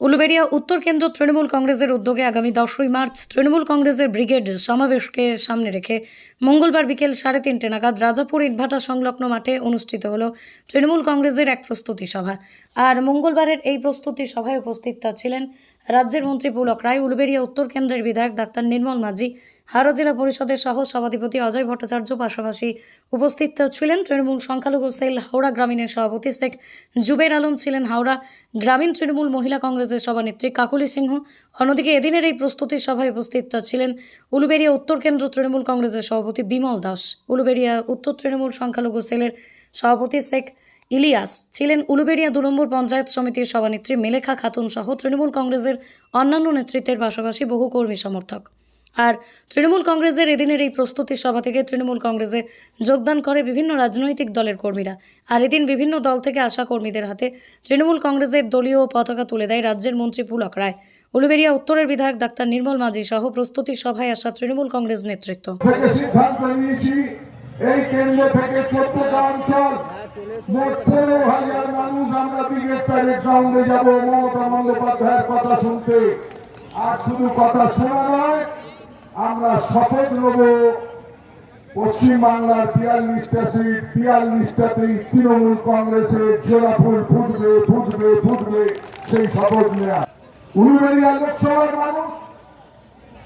উলুবেড়িয়া উত্তর কেন্দ্র তৃণমূল কংগ্রেসের উদ্যোগে আগামী দশই মার্চ তৃণমূল কংগ্রেসের ব্রিগেড সমাবেশকে সামনে রেখে মঙ্গলবার বিকেল সাড়ে তিনটে নাগাদ রাজাপুর ইটভাটা সংলগ্ন মাঠে অনুষ্ঠিত হল তৃণমূল কংগ্রেসের এক প্রস্তুতি সভা। আর মঙ্গলবারের এই প্রস্তুতি সভায় উপস্থিত ছিলেন রাজ্যের মন্ত্রী পুলক রায়, উলুবেড়িয়া উত্তর কেন্দ্রের বিধায়ক ডাক্তার নির্মল মাঝি হাওড়া জেলা পরিষদের সহ সভাধিপতি অজয় ভট্টাচার্য পাশাপাশি উপস্থিত ছিলেন তৃণমূল সংখ্যালঘু সেল হাওড়া গ্রামীণের সভাপতি শেখ জুবের আলম ছিলেন হাওড়া গ্রামীণ তৃণমূল মহিলা কংগ্রেসের সভানেত্রী কাকুলি সিংহ। অন্যদিকে এদিনের এই প্রস্তুতি সভায় উপস্থিত ছিলেন উলুবেড়িয়া উত্তর কেন্দ্র তৃণমূল কংগ্রেসের সভাপতি বিমল দাস। উলুবেড়িয়া উত্তর তৃণমূল সংখ্যালঘু সেলের সভাপতি শেখ ইলিয়াস ছিলেন উলুবেড়িয়া দু নম্বর পঞ্চায়েত সমিতির সভানেত্রী মেলেখা খাতুন সহ তৃণমূল কংগ্রেসের অন্যান্য নেতৃত্বের পাশাপাশি বহু কর্মী সমর্থক। আর তৃণমূল কংগ্রেসের এদিনের এই প্রস্তুতি সভা থেকে তৃণমূল কংগ্রেসে যোগদান করে বিভিন্ন রাজনৈতিক দলের কর্মীরা। আর এদিন বিভিন্ন দল থেকে আসা কর্মীদের হাতে তৃণমূল কংগ্রেসের দলীয় পতাকা তুলে দেয় রাজ্যের মন্ত্রী পুলক রায়। উলুবেড়িয়া উত্তরের বিধায়ক ডাক্তার নির্মল মাঝি সহ প্রস্তুতি সভায় আসা তৃণমূল কংগ্রেস নেতৃত্ব। এই কেন্দ্র থেকে অঞ্চল যাব। মমতা বন্দ্যোপাধ্যায়ের কথা শুনতে। আর শুধু কথা শোনা নয় আমরা শপথ নেব পশ্চিমবাংলার বিয়াল্লিশটা সিট, বিয়াল্লিশটাতেই তৃণমূল কংগ্রেসের জোড়া ফুল ফুটবে ফুটবে ফুটবে সেই শপথ নেওয়া উলুবেড়িয়া লোকসভার মানুষ,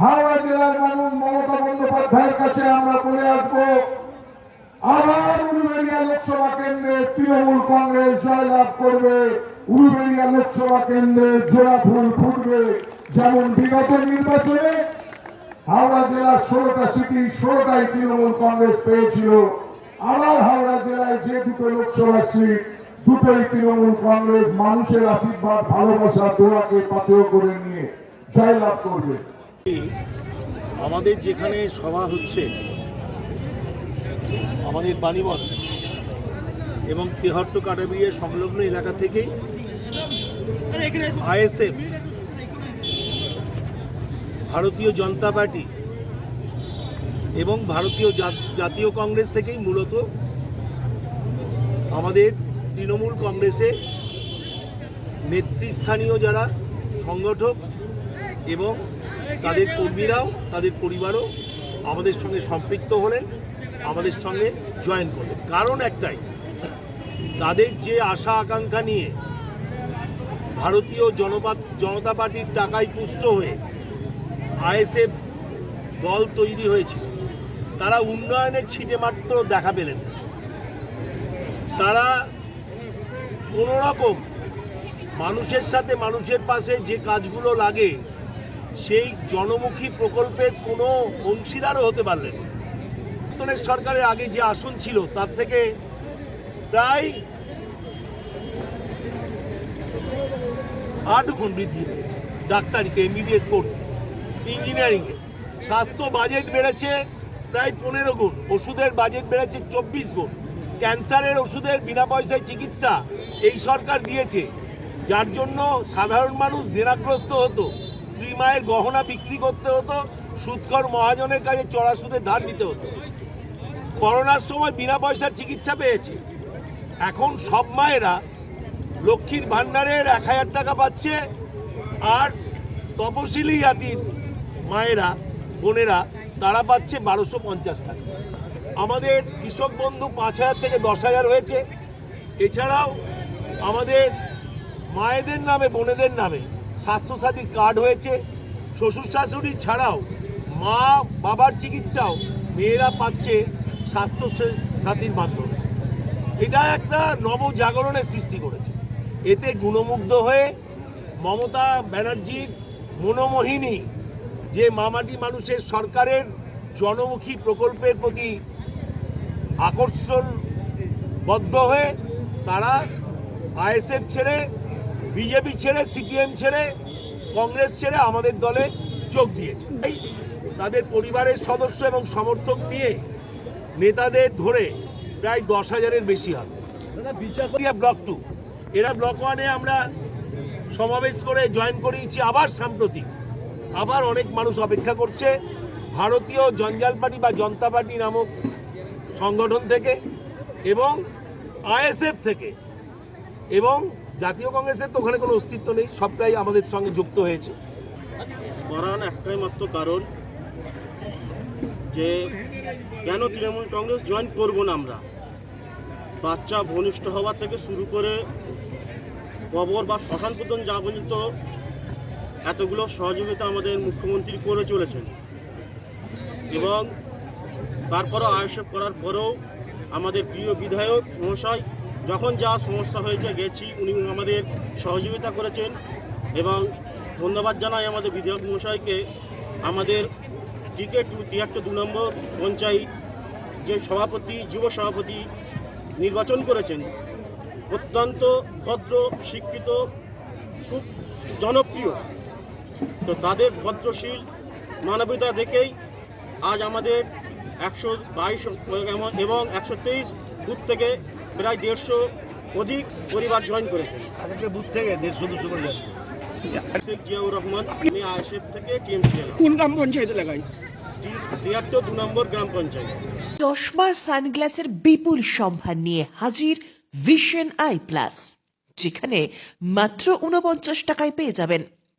হাওড়া জেলার মানুষ, মমতা বন্দ্যোপাধ্যায়ের কাছে আমরা বলে আসব, আবার উলুবেড়িয়া লোকসভা কেন্দ্রে তৃণমূল কংগ্রেস জয়লাভ করবে উলুবেড়িয়া লোকসভা কেন্দ্রে জোড়া ফুল ফুটবে, যেমন বিগত নির্বাচনে হাওড়া জেলার ষোলোটা সিটি ষোলোটাই তৃণমূল কংগ্রেস পেয়েছিল। আবার হাওড়া জেলায় যে দুটো লোকসভা সিট দুটোই তৃণমূল কংগ্রেস মানুষের আশীর্বাদ ভালোবাসা দোয়াকে পাথেয় করে নিয়ে জয়লাভ করবে। আমাদের যেখানে সভা হচ্ছে আমাদের বাণীবন এবং তেহট্ট কাটাবিয়ে সংলগ্ন এলাকা থেকেই আইএসএফ ভারতীয় জনতা পার্টি এবং ভারতীয় জাতীয় কংগ্রেস থেকেই মূলত আমাদের তৃণমূল কংগ্রেসে নেতৃস্থানীয় যারা সংগঠক এবং তাদের কর্মীরাও, তাদের পরিবারও আমাদের সঙ্গে সম্পৃক্ত হলেন, আমাদের সঙ্গে জয়েন করলেন। কারণ একটাই, তাদের যে আশা আকাঙ্ক্ষা নিয়ে ভারতীয় জনপাত জনতা পার্টির টাকায় পুষ্ট হয়ে আইএসএফ দল তৈরি হয়েছিল। তারা উন্নয়নের ছিটে মাত্র দেখা পেলেন তারা কোনো রকম মানুষের সাথে মানুষের পাশে যে কাজগুলো লাগে, সেই জনমুখী প্রকল্পের কোনো অংশীদারও হতে পারলেন না। নতুনের সরকারের আগে যে আসন ছিল, তার থেকে প্রায় আট গুণ বৃদ্ধি হয়েছে। ডাক্তারিতে, এমবিবিএস কোর্স। ইঞ্জিনিয়ারিংয়ে স্বাস্থ্য বাজেট বেড়েছে প্রায় পনেরো গুণ, ওষুধের বাজেট বেড়েছে চব্বিশ গুণ। ক্যান্সারের ওষুধের বিনা পয়সায় চিকিৎসা এই সরকার দিয়েছে। যার জন্য সাধারণ মানুষ দেনাগ্রস্ত হতো, স্ত্রী মায়ের গহনা বিক্রি করতে হতো সুৎকর মহাজনের কাছে চড়া সুদে ধার নিতে হতো। করোনার সময় বিনা পয়সার চিকিৎসা পেয়েছে। এখন সব মায়েরা লক্ষ্মীর ভাণ্ডারের এক হাজার টাকা পাচ্ছে আর তপশিলি জাতির মায়েরা, বোনেরা, তারা পাচ্ছে বারোশো পঞ্চাশ টাকা। আমাদের কৃষক বন্ধু পাঁচ হাজার থেকে দশ হাজার হয়েছে। এছাড়াও আমাদের মায়েদের নামে, বোনেদের নামে স্বাস্থ্যসাথী কার্ড হয়েছে। শ্বশুর শাশুড়ি ছাড়াও মা, বাবার চিকিৎসাও মেয়েরা পাচ্ছে স্বাস্থ্য সাথীর মাধ্যমে। এটা একটা নবজাগরণের সৃষ্টি করেছে। এতে গুণমুগ্ধ হয়ে মমতা ব্যানার্জির মনোমোহিনী যে মামাটি মানুষের সরকারের জনমুখী প্রকল্পের প্রতি আকর্ষণ বদ্ধ হয়ে তারা আইএসএফ ছেড়ে, বিজেপি ছেড়ে, সিপিএম ছেড়ে, কংগ্রেস ছেড়ে আমাদের দলে যোগ দিয়েছে। তাদের পরিবারের সদস্য এবং সমর্থক নিয়ে নেতাদের ধরে প্রায় দশ হাজারের বেশি হবে। ব্লক টু এরা ব্লক ওয়ানে আমরা সমাবেশ করে জয়েন করিয়েছি আবার সাম্প্রতিক। আবার অনেক মানুষ অপেক্ষা করছে ভারতীয় জঞ্জাল পার্টি বা জনতা পার্টি নামক সংগঠন থেকে এবং আইএসএফ থেকে এবং জাতীয় কংগ্রেসের তো ওখানে কোনো অস্তিত্ব নেই, সবটাই আমাদের সঙ্গে যুক্ত হয়েছে। একটাই মাত্র কারণ যে কেন তৃণমূল কংগ্রেস জয়েন করব না আমরা? বাচ্চা ঘনিষ্ঠ হওয়া থেকে শুরু করে কবর বা শ্মশান পর্যন্ত যা পর্যন্ত এতগুলো সহযোগিতা আমাদের মুখ্যমন্ত্রী করে চলেছেন। এবং তারপরও আয়োজক করার পরেও আমাদের প্রিয় বিধায়ক মহাশয় যখন যা সমস্যা হয়েছে গেছি, উনি আমাদের সহযোগিতা করেছেন এবং ধন্যবাদ জানাই আমাদের বিধায়ক মহাশয়কে। আমাদের টিকেট টু তিয়াত্তর দু নম্বর পঞ্চায়েত যে সভাপতি, যুব সভাপতি নির্বাচন করেছেন, অত্যন্ত ভদ্র, শিক্ষিত, খুব জনপ্রিয় তো তাদের ভদ্রশীল মানবতা দেখেই আজ আমাদের একশো বাইশ এবং একশো তেইশ বুথ থেকে প্রায় দেড়শো অধিক পরিবার জয়েন করেছে। বুথ থেকে দেড়শো দুশো করে শেখ জিয়াউর রহমান আমি আইএসএফ থেকে টিএমসি কোন গ্রাম পঞ্চায়েত এলাকায় তিয়াত্তর দু নম্বর গ্রাম পঞ্চায়েত। চশমা সানগ্লাসের বিপুল সম্ভার নিয়ে হাজির ভিশন আই প্লাস যেখানে মাত্র উনপঞ্চাশ টাকায় পেয়ে যাবেন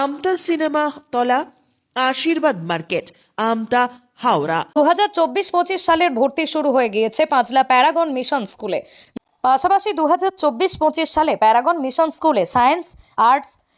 Amta cinema তলা, আশীর্বাদ মার্কেট, আমতা হাওড়া। দু হাজার চব্বিশ পঁচিশ সালের ভর্তি শুরু হয়ে গিয়েছে পাঁচলা প্যারাগন মিশন স্কুলে। পাশাপাশি দু হাজার চব্বিশ পঁচিশ সালে প্যারাগন মিশন স্কুলে সায়েন্স, আর্টস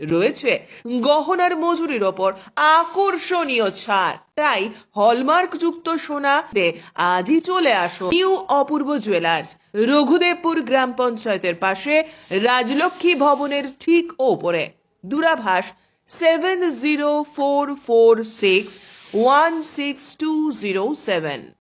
রয়েছে গহনার মজুরির ওপর আকর্ষণীয় ছাড়। তাই হলমার্ক যুক্ত সোনা আজই চলে আসো নিউ অপূর্ব জুয়েলার্স, রঘুদেবপুর গ্রাম পঞ্চায়েতের পাশে রাজলক্ষ্মী ভবনের ঠিক ওপরে। দূরাভাষ seven zero four four six one six two zero seven.